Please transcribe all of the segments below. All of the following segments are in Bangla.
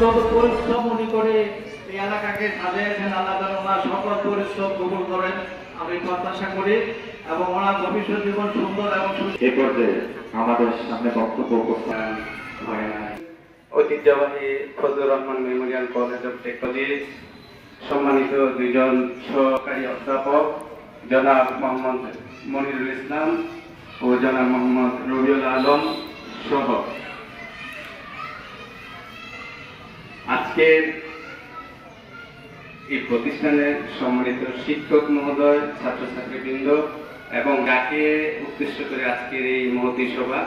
যত পরিশ্রম উনি করে এই এলাকাকে সাজিয়েছেন আল্লাহ যেন ওনার সকল পরিশ্রম কবুল করেন আমি প্রত্যাশা করি এবং ওনার ভবিষ্যৎ জীবন সুন্দর এবং এ পর্যায়ে আমাদের সামনে বক্তব্য উপস্থাপন হয় না ঐতিহ্যবাহী Fazlur Rahman memorial college of technology সম্মানিত দুইজন সহকারী অধ্যাপক জনাব মোহাম্মদ মনিরুল ইসলাম ও জনাব মোহাম্মদ রবিউল আলম সহ। আজকের এই প্রতিষ্ঠানের সম্মানিত শিক্ষক মহোদয়, ছাত্রছাত্রীবৃন্দ এবং গাকে উদ্দেশ্য করে আজকের এই মহতী সভা,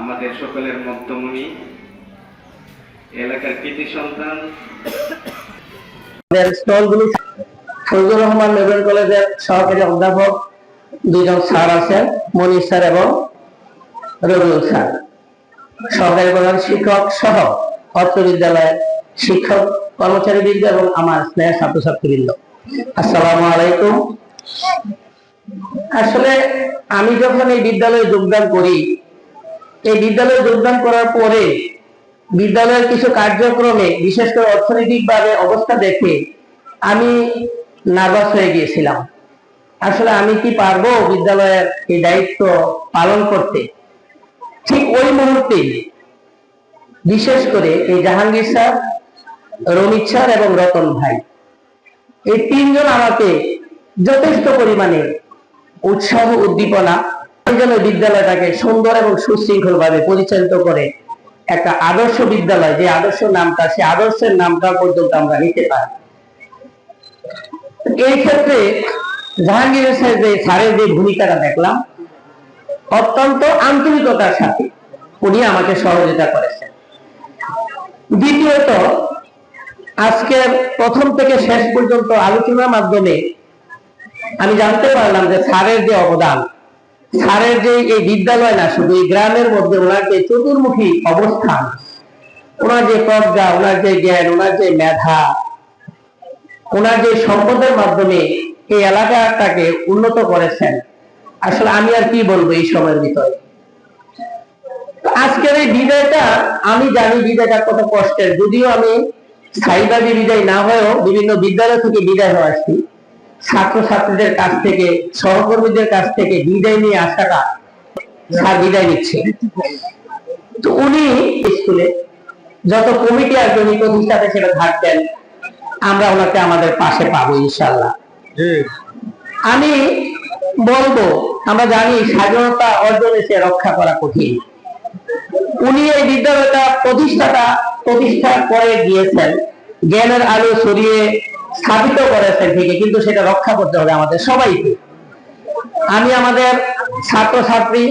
আমাদের সকলের মধ্যমণি, এলাকার কৃতি সন্তান। ফজলুর রহমান মেমোরিয়াল কলেজের সহকারী অধ্যাপক দুইজন স্যার আছেন, মনির স্যার এবং রবিউল স্যার। সহকারী প্রধান শিক্ষক সহ অত্র বিদ্যালয়ের শিক্ষক কর্মচারীবৃন্দ এবং আমার স্নেহ ছাত্রছাত্রীবৃন্দ। আসসালামু আলাইকুম। আসলে আমি যখন এই বিদ্যালয়ে যোগদান করি, এই বিদ্যালয়ে যোগদান করার পরে বিদ্যালয়ের কিছু কার্যক্রমে, বিশেষ করে অর্থনৈতিকভাবে অবস্থা দেখে আমি নার্ভাস হয়ে গিয়েছিলাম। আসলে আমি কি পারব বিদ্যালয়ের এই দায়িত্ব পালন করতে? ঠিক ওই মুহূর্তে বিশেষ করে এই জাহাঙ্গীর স্যার রমিত স্যার এবং রতন ভাই। এই তিনজন আমাকে যথেষ্ট পরিমাণে উৎসাহ, উদ্দীপনা বিদ্যালয়টাকে সুন্দর এবং সুশৃঙ্খল ভাবে পরিচালিত করে একটা আদর্শ বিদ্যালয়, যে আদর্শ নামটা, সে আদর্শের নামটা পর্যন্ত আমরা নিতে পারি। এই ক্ষেত্রে জাহাঙ্গীর স্যার যে স্যারের যে ভূমিকাটা দেখলাম, অত্যন্ত আন্তরিকতার সাথে উনি আমাকে সহযোগিতা করেছেন। দ্বিতীয়ত আজকে প্রথম থেকে শেষ পর্যন্ত আলোচনার মাধ্যমে আমি জানতে পারলাম যে স্যারের যে অবদান, স্যারের যে এই বিদ্যালয় না, শুধু এই গ্রামের মধ্যে ওনার যে চতুর্মুখী অবস্থান, ওনার যে প্রজ্ঞা, ওনার যে জ্ঞান, ওনার যে মেধা, ওনার যে সম্পদের মাধ্যমে এই এলাকাটাকে উন্নত করেছেন। আসলে আমি আর কি বলব এই সময়ের ভিতরে? আজকের এই বিদায়টা, আমি জানি বিদায়টা কত কষ্টের, যদিও আমি স্থায়ীভাবে বিদায় না হয়েও বিভিন্ন বিদ্যালয় থেকে বিদায় হয়ে আসছি। ছাত্র ছাত্রীদের কাছ থেকে, সহকর্মীদের কাছ থেকে বিদায় নিয়ে আসাটা স্যার বিদায় নিচ্ছে। তো উনি স্কুলে যত কমিটি আসবে উনি প্রতিষ্ঠাতে সেটা থাকবেন আমরা ওনাকে আমাদের পাশে পাবো ইনশাল্লাহ আমি বলব, আমরা জানি স্বাধীনতা অর্জনে সে রক্ষা করা কঠিন। উনি এই বিদ্যালয়টা প্রতিষ্ঠাটা প্রতিষ্ঠা করে গিয়েছেন। জ্ঞানের আলো ছড়িয়ে স্থাপিত করেছেন ঠিকই, কিন্তু সেটা রক্ষা করতে হবে আমাদের সবাইকে। আমি আমাদের ছাত্রছাত্রী,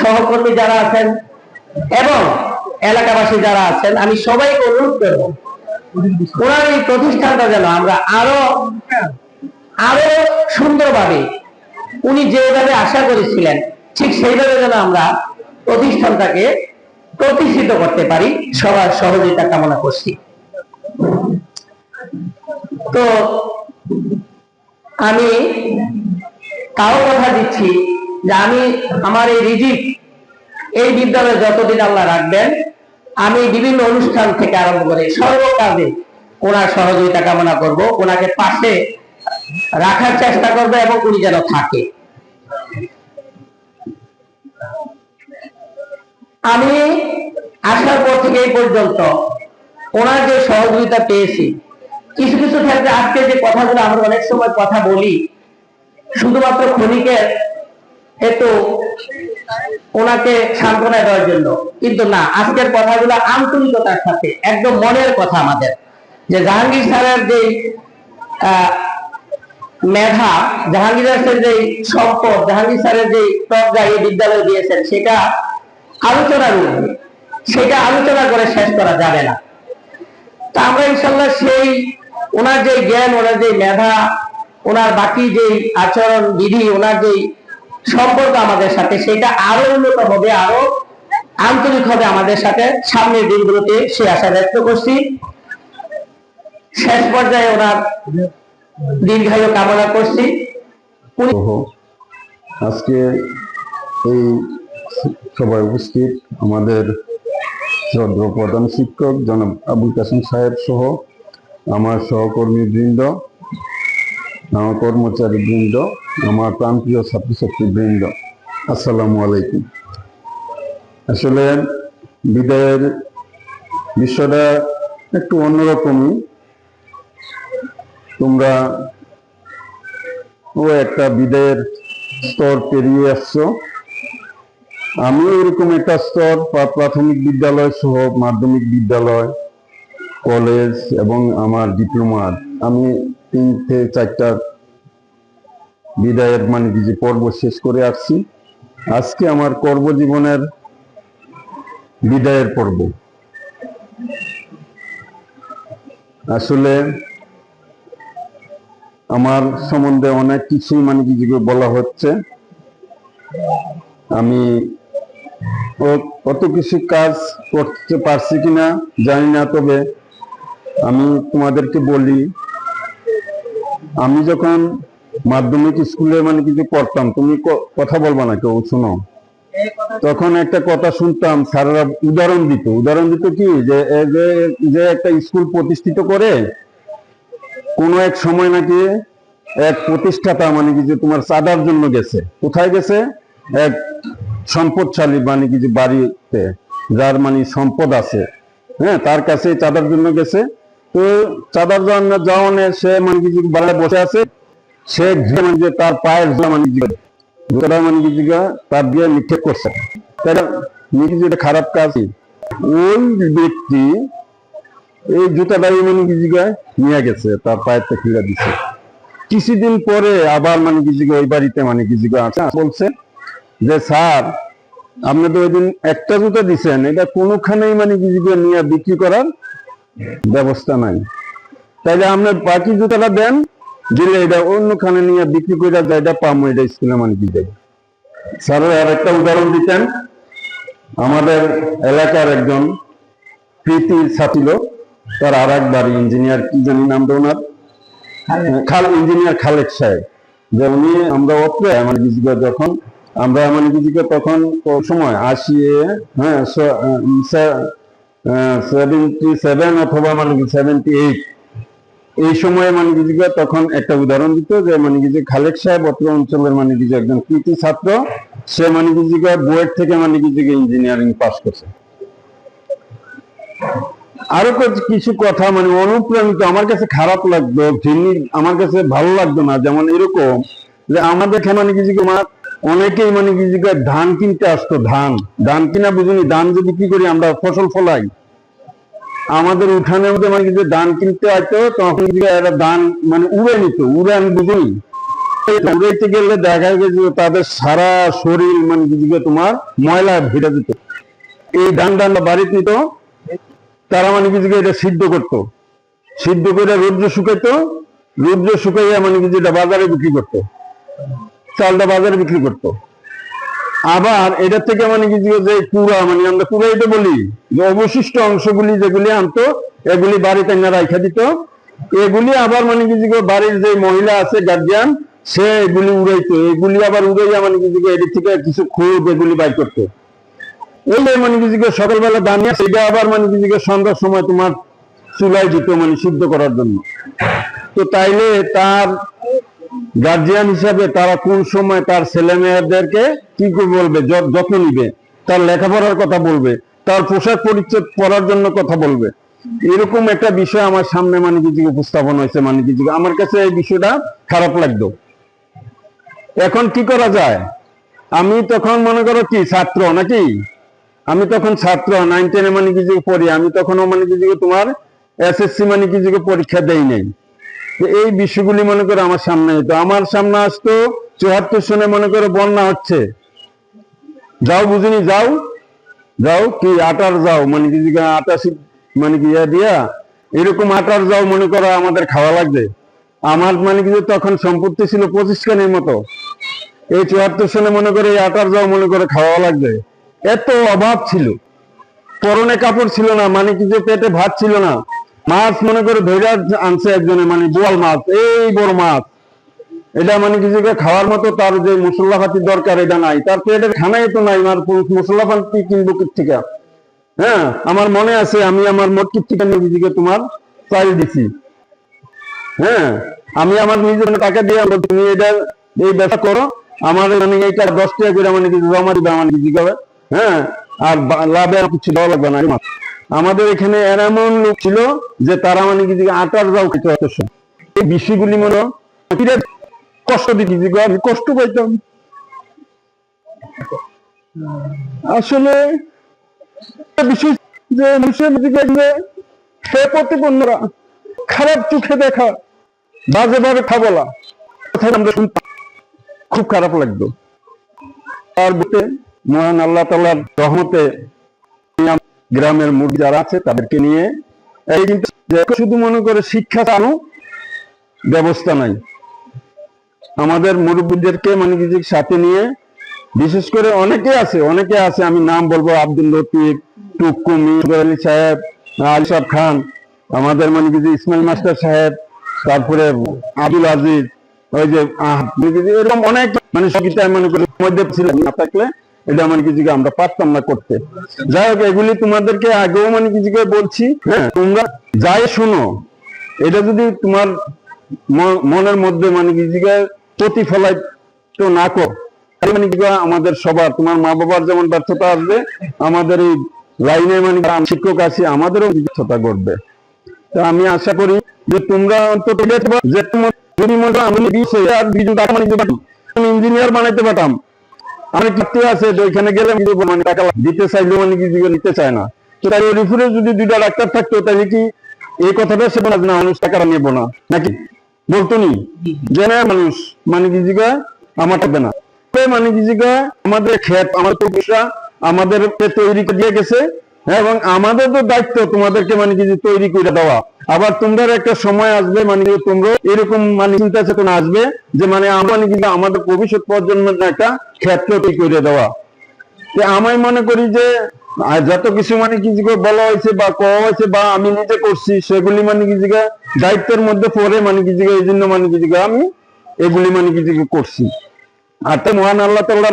সহকর্মী যারা আছেন, এবং এলাকাবাসী যারা আছেন, আমি সবাইকে অনুরোধ করব, ওনার এই প্রতিষ্ঠানটা যেন আমরা আরও আরও সুন্দরভাবে, উনি যেভাবে আশা করেছিলেন, ঠিক সেইভাবে যেন আমরা প্রতিষ্ঠানটাকে প্রতিষ্ঠিত করতে পারি, সবার সহযোগিতা কামনা করছি। তো আমি তাও কথা দিচ্ছি যে আমি আমার এই রিজিক এই বিদ্যালয়ে যতদিন আল্লাহ রাখবেন, আমি বিভিন্ন অনুষ্ঠান থেকে আরম্ভ করে সর্বকাজে ওনার সহযোগিতা কামনা করব, ওনাকে পাশে রাখার চেষ্টা করব এবং উনি যেন থাকে। আমি আসার পর থেকে এই পর্যন্ত ওনার যে সহযোগিতা পেয়েছি, কিছু কিছু ক্ষেত্রে আজকে যে কথাগুলো আমরা অনেক সময় কথা বলি, শুধুমাত্র ক্ষণিকের একটু ওনাকে সান্ত্বনা দেওয়ার জন্য। কিন্তু না, আজকের কথাগুলো আন্তরিকতার সাথে, একদম মনের কথা আমাদের। যে জাহাঙ্গীর স্যারের যে মেধা, জাহাঙ্গীর স্যারের যে সম্পদ, জাহাঙ্গীর স্যারের যে প্রজ্ঞা এই বিদ্যালয়ে দিয়েছেন, সেটা আলোচনার ঊর্ধ্বে সেটা আলোচনা করে শেষ করা যাবে না। তা আমরা ইনশাল্লাহ সেই ওনার যে জ্ঞান, ওনার যে মেধা, ওনার বাকি যে আচরণ বিধি, ওনার যে সম্পর্ক আমাদের সাথে, সেটা আরও উন্নত হবে, আরও আন্তরিক হবে আমাদের সাথে। সামনের দিনগুলোতে সে আশা ব্যক্ত করছি। শেষ পর্যায়ে ওনার দীর্ঘায়ু কামনা করছি। আজকে এই সবাই উপস্থিত আমাদের শ্রদ্ধ প্রধান শিক্ষক জনাব আবুল কাসিম সাহেব সহ আমার সহকর্মী বৃন্দ আমার কর্মচারী বৃন্দ আমার প্রান্তীয় ছাত্রছাত্রী বৃন্দ আসসালামু আলাইকুম। আসলে বিদায়ের বিষয়টা একটু অন্যরকমই। তোমরা ও একটা বিদায়ের স্তর পেরিয়ে আসছো। আমিও এরকম একটা স্তর, প্রা- প্রাথমিক বিদ্যালয় সহ মাধ্যমিক বিদ্যালয়, কলেজ এবং আমার ডিপ্লোমার আমি তিন থেকে চারটা বিদায়ের মানে কি যে পর্ব শেষ করে আসছি। আজকে আমার কর্মজীবনের বিদায়ের পর্ব। আসলে আমার সম্বন্ধে অনেক কিছুই মানে কি বলা হচ্ছে। আমি ও কত কিছু কাজ করতে পারছি কিনা জানি না, তবে আমি তোমাদেরকে বলি, আমি যখন মাধ্যমিক স্কুলে মানে কিছু পড়তাম তুমি কথা না কেউ, শোনো। তখন একটা কথা শুনতাম উদাহরণ দিত। উদাহরণ দিত কি? যে যে একটা স্কুল প্রতিষ্ঠিত করে, কোনো এক সময় নাকি এক প্রতিষ্ঠাতা মানে কি যে তোমার চাঁদার জন্য গেছে। কোথায় গেছে? এক সম্পদশালী মানে কিছু বাড়িতে যার মানে সম্পদ আছে হ্যাঁ তার কাছে চাঁদার জন্য গেছে তো চাঁদার জন্য যাওয়ানে সে মানে কি যে বাড়িতে বসে আছে, সে মানে তার পায়ের মানে মানে কি যে তার দিয়ে নিক্ষেপ করছে তাই? যেটা খারাপ কাজ, ওই ব্যক্তি এই জুতাটাই মানে কি জিগায় নিয়ে গেছে, তার পায়ের থেকে ফিরে দিছে কিছুদিন পরে আবার মানে কি জিগা ওই বাড়িতে মানে কি জিগা আছে বলছে যে স্যার, আপনি তো ওই একটা জুতা দিছেন, এটা কোনোখানেই মানে কি জিগা নিয়ে বিক্রি করার ব্যবস্থা নাই। তাইলে আপনি বাকি জুতাটা দেন, দিলে এটা অন্যখানে নিয়ে বিক্রি করে এটা পামো এটা স্কুলে মানে কি দেবে। স্যার, আর একটা উদাহরণ দিতেন। আমাদের এলাকার একজন প্রীতি ছাত্র তার আর এক বাড়ি ইঞ্জিনিয়ার, কি জানি নামটা ওনার? খাল, ইঞ্জিনিয়ার খালেক সাহেব। যে উনি আমরা আমার গিজিকে যখন আমরা মানে গিজিকে তখন সময় আশি হ্যাঁ সেভেন্টি সেভেন অথবা মানে কি সেভেন্টি এইট এই সময়ে মানে গিজিকে তখন একটা উদাহরণ দিত যে মানে গিজি খালেক সাহেব অত্র অঞ্চলের মানে গিজি একজন কৃতি ছাত্র, সে মানে গিজিকে বুয়েট থেকে মানে গিজিকে ইঞ্জিনিয়ারিং পাস করছে। আরও কিছু কথা মানে অনুপ্রাণিত, আমার কাছে খারাপ লাগতো আমার কাছে ভালো লাগতো না, যেমন এরকম যে আমাদের মানে কিছু আমার অনেকেই মানে কিছু ধান কিনতে আসতো, ধান। ধান কিনা বুঝুনি, ধান যদি কি করি আমরা, ফসল ফলাই। আমাদের উঠানের মধ্যে মানে কিছু ধান কিনতে আসতো, তখন এরা ধান মানে উড়ে নিত, উড়ে আমি বুঝুনি। উড়াইতে গেলে দেখা গেছে যে তাদের সারা শরীর মানে কিছু তোমার ময়লা ভিড়ে দিত এই ধান ধান বাড়িতে নিত, তারা মানে কিছু এটা সিদ্ধ করতো। সিদ্ধ করে রৌদ্র শুকাইতো, রৌদ্র শুকাইয়া মানে কিছু এটা বাজারে বিক্রি করতো। চালটা বাজারে বিক্রি করতো। আবার এটা থেকে মানে কিছু যে কুড়া মানে আমরা কুড়াইতে বলি, যে অবশিষ্ট অংশগুলি যেগুলি আনতো, এগুলি বাড়িতে না রাখা দিত। এগুলি আবার মানে কিছু বাড়ির যে মহিলা আছে গার্জিয়ান সে এগুলি উড়াইতো। এগুলি আবার উড়াইয়া মানে কিছু এদিক থেকে কিছু খুদ এগুলি বাইর করতো। ওই মানে কিছুকে সকালবেলা দাঁড়িয়ে সেটা আবার মানে কিছুকে সন্ধ্যার সময় তোমার চুলায় দিত মানে সিদ্ধ করার জন্য। তো তাইলে তার গার্জিয়ান হিসাবে তারা কোন সময় তার ছেলে মেয়েদেরকে কি বলবে যত্ন নিবে, তার লেখাপড়ার কথা বলবে, তার পোশাক পরিচ্ছদ পরার জন্য কথা বলবে? এরকম একটা বিষয় আমার সামনে মানে কিছু উপস্থাপন হয়েছে মানে কিছু আমার কাছে এই বিষয়টা খারাপ লাগতো। এখন কি করা যায়? আমি তখন মনে করো কি, ছাত্র নাকি? আমি তখন ছাত্র নাইন টেনে মানে কিছু পড়ি, আমি তখনও মানে কিছু তোমার এসএসসি মানে কিছু পরীক্ষা দেই নাই। এই বিষয়গুলি মনে করো আমার সামনে হতো আমার সামনে আসতো চুয়াত্তর সনে মনে করো বন্যা হচ্ছে। যাও বুঝিনি, যাও। যাও কি আটার যাও মানে কিছু আটাশি মানে কি ইয়া দিয়া, এরকম আটার যাও মনে করো আমাদের খাওয়া লাগবে। আমার মানে কিছু তখন সম্পত্তি ছিল পঁচিশ খানের মতো। এই চুয়াত্তর সনে মনে করে এই আটার যাও মনে করে খাওয়া লাগবে। এত অভাব ছিল। পরনে কাপড় ছিল না মানে কি যে পেটে ভাত ছিল না। মাছ মনে করে ধরে আনছে একজনে মানে বোয়াল মাছ, এই বড় মাছ। এটা মানে কিছু খাওয়ার মতো তার যে মশলা পাতি দরকার, এটা নাই। তার পেটের খানাই তো নাই আর মশলা পাতি কিনবো থেকে হ্যাঁ আমার মনে আছে, আমি আমার মোট কিপ্তিকা নিজেকে তোমার চাল দিছি। হ্যাঁ আমি আমার নিজের টাকা দিয়ে তুমি এটা এই ব্যবসা করো, আমার মানে এইটা দশ টাকা করে মানে কিছু জমা দিবে আমার হবে। হ্যাঁ আর লাভে কিছু দেওয়া লাগবে না আমাদের এখানে এমন লোক ছিল যে তারা মানে কিছু আটার যাও খেতে হতো এই বিষয়গুলি মনে হয় কষ্ট দিতে আমি কষ্ট পাইতাম। আসলে যে দিকে সে প্রতিপন্নরা খারাপ চোখে দেখা, বাজে ভাবে খাবলা আমরা খুব খারাপ লাগতো। বুকে মহান আল্লাহ তালার রহমতে গ্রামের মুরগি যারা আছে তাদেরকে নিয়ে, এই কিন্তু শুধু মনে করে শিক্ষা চালু, ব্যবস্থা নাই। আমাদের মুরব্বীদেরকে মানে কিছু সাথে নিয়ে, বিশেষ করে অনেকে আছে অনেকে আছে, আমি নাম বলব, আব্দুল লতিফ, টুকু মির আলী সাহেব আলিসাব খান, আমাদের মানে কিছু ইসমাইল মাস্টার সাহেব, তারপরে আব্দুল আজিজ, ওই যে এরকম অনেক মানে সঙ্গীতায় মনে করি, মধ্যে ছিলাম না থাকলে এটা মানে কিছুকে আমরা পারতাম না করতে। যাই হোক, এগুলি তোমাদেরকে আগেও মানে কিছুকে বলছি হ্যাঁ? তোমরা যাই এটা যদি তোমার মনের মধ্যে মানে কিছুকে প্রতিফলাইত না কর মানে কি আমাদের সবার, তোমার মা বাবার যেমন ব্যর্থতা আসবে, আমাদের এই লাইনে মানে শিক্ষক আছে, আমাদেরও ব্যর্থতা ঘটবে। তো আমি আশা করি যে তোমরা অন্তত যে তোমার যদি মনে আমি টাকা মানে ইঞ্জিনিয়ার বানাইতে পারতাম। আছে ওইখানে গেলে মানে টাকা দিতে মানে কি নিতে চায় না। তো তাই উপরে যদি দুইটা ডাক্তার থাকতো, তাহলে কি এই কথাটা সে না, মানুষ টাকা নেব না। নাকি? বলতো নি? যে মানুষ মানে কি জিগা আমার থাকবে না। মানে কি জিগা আমাদের ক্ষেত আমাদের পেশা, আমাদের তৈরি দিয়ে গেছে। এবং আমাদের তো দায়িত্ব তোমাদেরকে মানে কিছু তৈরি করে দেওয়া। আবার তোমরা একটা সময় আসবে মানে তোমরা এরকম মানে চিন্তা চেতনা আসবে যে মানে মানে কিন্তু আমাদের ভবিষ্যৎ প্রজন্মের একটা ক্ষেত্র তৈরি করে দেওয়া। আমি মনে করি যে যত কিছু মানে কিছু বলা হয়েছে বা কওয়া হয়েছে বা আমি নিজে করছি, সেগুলি মানে কিছু দায়িত্বের মধ্যে পড়ে মানে কিছু এই জন্য মানে কিছু আমি এগুলি মানে কিছু করছি। আর মহান আল্লাহ তাল্লাহ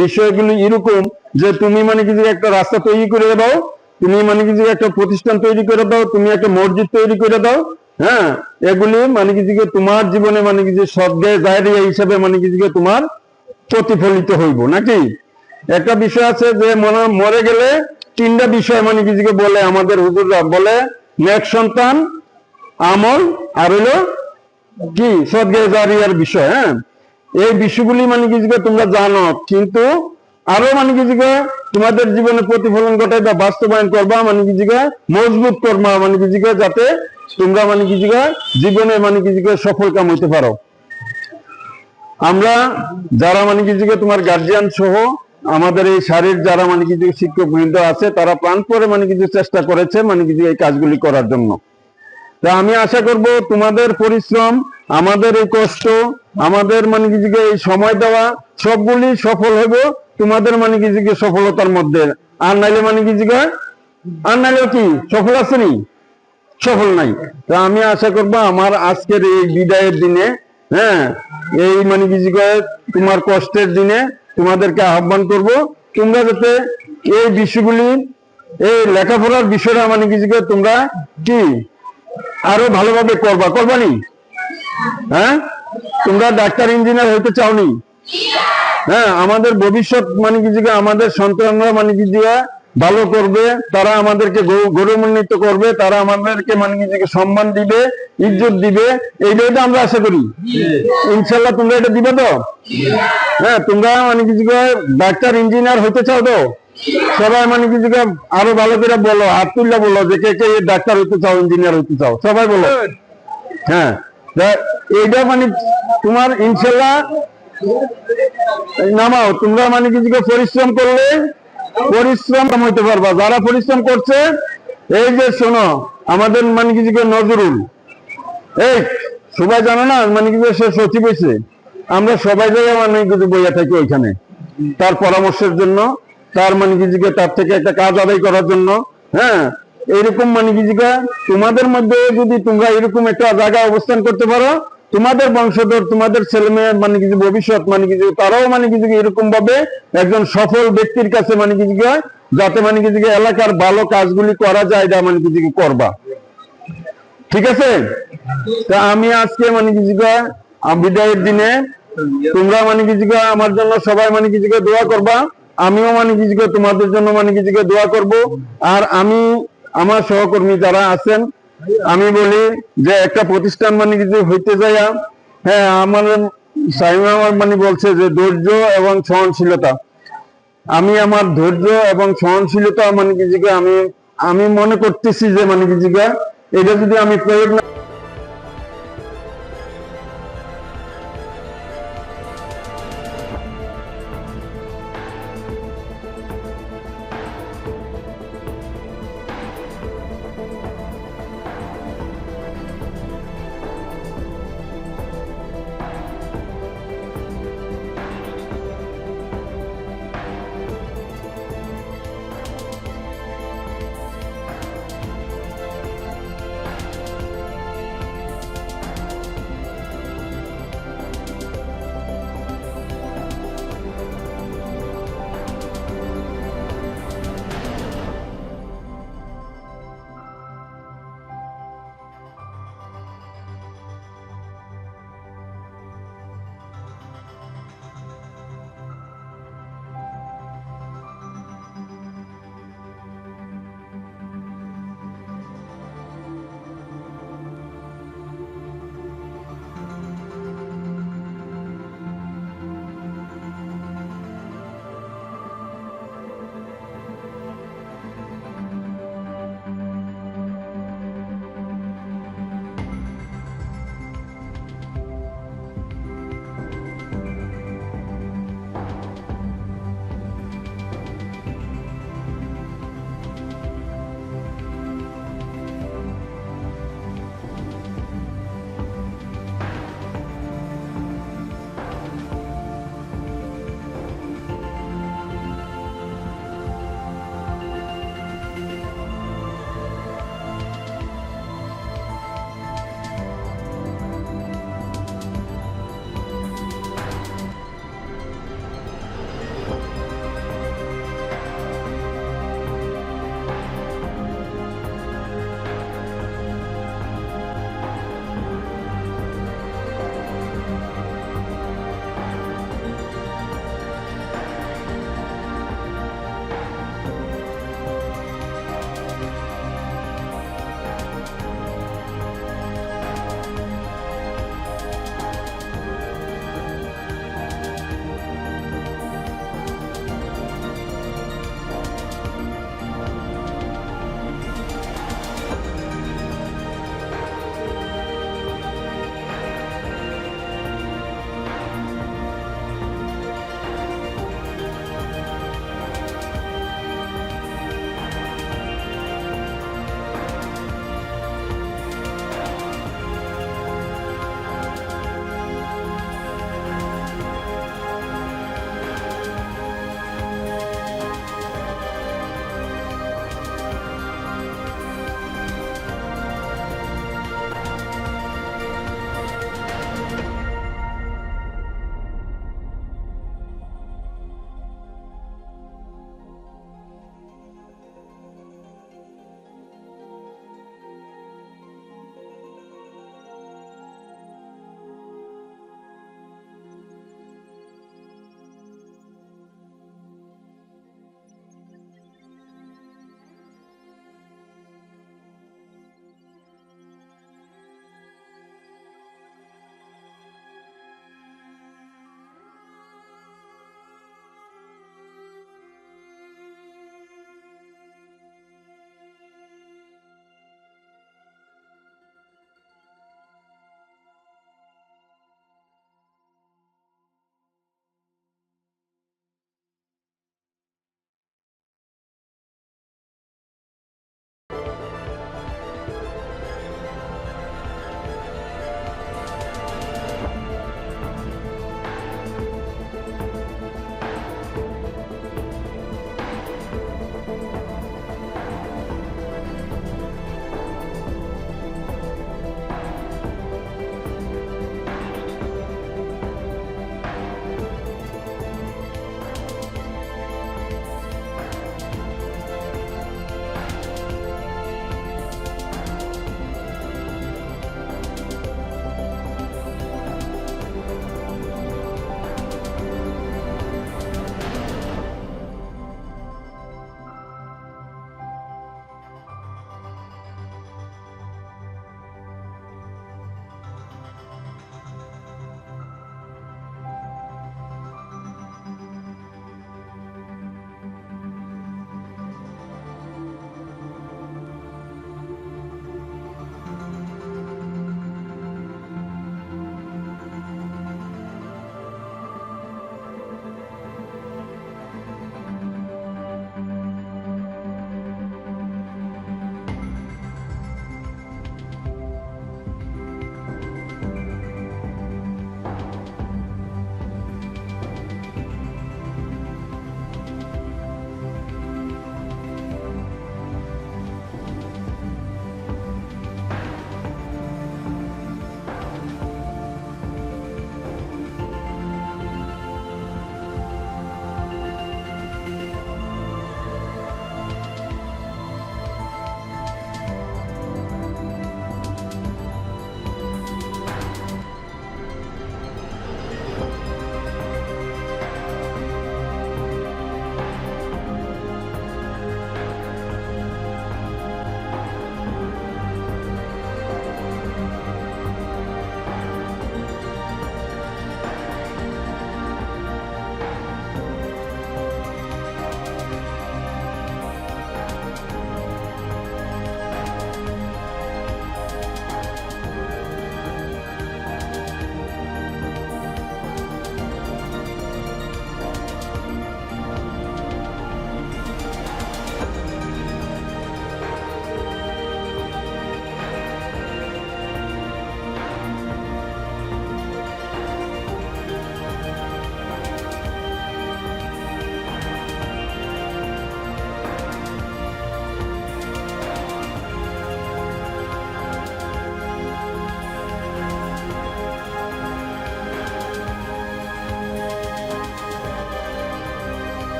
বিষয়গুলি এরকম যে তুমি মানে কিছু একটা রাস্তা তৈরি করে দাও, তুমি মানে কিছু একটা প্রতিষ্ঠান তৈরি করে দাও, তুমি একটা মসজিদ তৈরি করে দাও হ্যাঁ? এগুলি মানে কিছু তোমার জীবনে মানে কিছু সদ্গে জায়গা হিসাবে মানে কিছু তোমার প্রতিফলিত হইব, নাকি? একটা বিষয় আছে যে মনে মরে গেলে তিনটা বিষয় মানে কিছুকে বলে আমাদের হুজুররা, বলে নেক সন্তান, আমল, আর হইল কি? সদ্গে জারিয়ার বিষয় হ্যাঁ? এই বিষয়গুলি মানে কিছুকে তোমরা জানো কিন্তু আরও মানে কিছুকে তোমাদের জীবনে প্রতিফলন ঘটাই বা বাস্তবায়ন করবা মানে কিছুকে মজবুত করবা মানে কিছুকে যাতে তোমরা মানে কিছুকে জীবনে মানে কিছুকে সফল কাম হইতে পারো আমরা যারা মানে কিছুকে তোমার গার্জিয়ান সহ আমাদের এই শারীর যারা মানে কিছু শিক্ষক বৃন্দ আছে তারা প্রাণ করে মানে কিছু চেষ্টা করেছে মানে কিছু এই কাজগুলি করার জন্য তা আমি আশা করব তোমাদের পরিশ্রম, আমাদের এই কষ্ট, আমাদের মানে কিছুকে এই সময় দেওয়া, সবগুলি সফল হইব তোমাদের মানে কিছুকে সফলতার মধ্যে। আর নাইলে মানে কিছুকে আর নাইলে কি, সফল আসেনি সফল নাই। তা আমি আশা করব আমার আজকের এই বিদায়ের দিনে হ্যাঁ এই মানে কয়ে তোমার কষ্টের দিনে তোমাদেরকে আহ্বান করব, তোমরা যাতে এই বিষয়গুলি, এই লেখাপড়ার বিষয়টা মানে করে তোমরা কি আরও ভালোভাবে করবা। করবানি? হ্যাঁ? তোমরা ডাক্তার, ইঞ্জিনিয়ার হইতে চাওনি? হ্যাঁ আমাদের ভবিষ্যৎ মানে কি আমাদের সন্তানরা মানে কি ভালো করবে, তারা আমাদেরকে গৌরবান্বিত করবে, তারা আমাদেরকে মানে কি যে সম্মান দিবে, ইজ্জত দিবে এইটাই তো আমরা আশা করি। ইনশাল্লাহ তোমরা এটা দিবে তো? হ্যাঁ তোমরা মানে কি যে ডাক্তার, ইঞ্জিনিয়ার হইতে চাও তো? সবাই মানে কি আরও ভালো করে বলো হাত তুললে বলো যে কে কে ডাক্তার হইতে চাও ইঞ্জিনিয়ার হইতে চাও সবাই বলো। হ্যাঁ এইটা মানে তোমার ইনশাল্লাহ এই নামাও তোমরা মানে কিছু পরিশ্রম করলে পরিশ্রম হইতে পারবা। যারা পরিশ্রম করছে এই যে শোনো আমাদের মানে কিছু নজরুল এই সবাই জানো না মানে কিছু সে সচিব হয়েছে। আমরা সবাই জায়গায় মানে কিছু বইয়া থাকি ওইখানে তার পরামর্শের জন্য তার মানে কিছুকে তার থেকে একটা কাজ আদায় করার জন্য হ্যাঁ এইরকম মানে কিছুকে তোমাদের মধ্যে যদি তোমরা এরকম একটা জায়গায় অবস্থান করতে পারো তোমাদের বংশধর তোমাদের ছেলে মেয়ে মানে কিছু ভবিষ্যৎ মানে কিছু তারাও মানে কিছু এরকম ভাবে একজন সফল ব্যক্তির কাছে মানে কিছু যাতে মানে কিছু এলাকার ভালো কাজগুলি করা যায় এটা মানে কিছু করবা ঠিক আছে তা আমি আজকে মানে কিছু বিদায়ের দিনে তোমরা মানে কিছু আমার জন্য সবাই মানে কিছু দোয়া করবা আমিও মানে কিছু তোমাদের জন্য মানে কিছু দোয়া করব। আর আমি, আমার সহকর্মী যারা আছেন, আমি বলি যে একটা প্রতিষ্ঠান মানে কিছু হইতে যায় হ্যাঁ আমার সাইমা আমার মানে বলছে যে ধৈর্য এবং সহনশীলতা। আমি আমার ধৈর্য এবং সহনশীলতা মানে কিছু আমি আমি মনে করতেছি যে মানে কিছু এটা যদি আমি প্রয়োগ না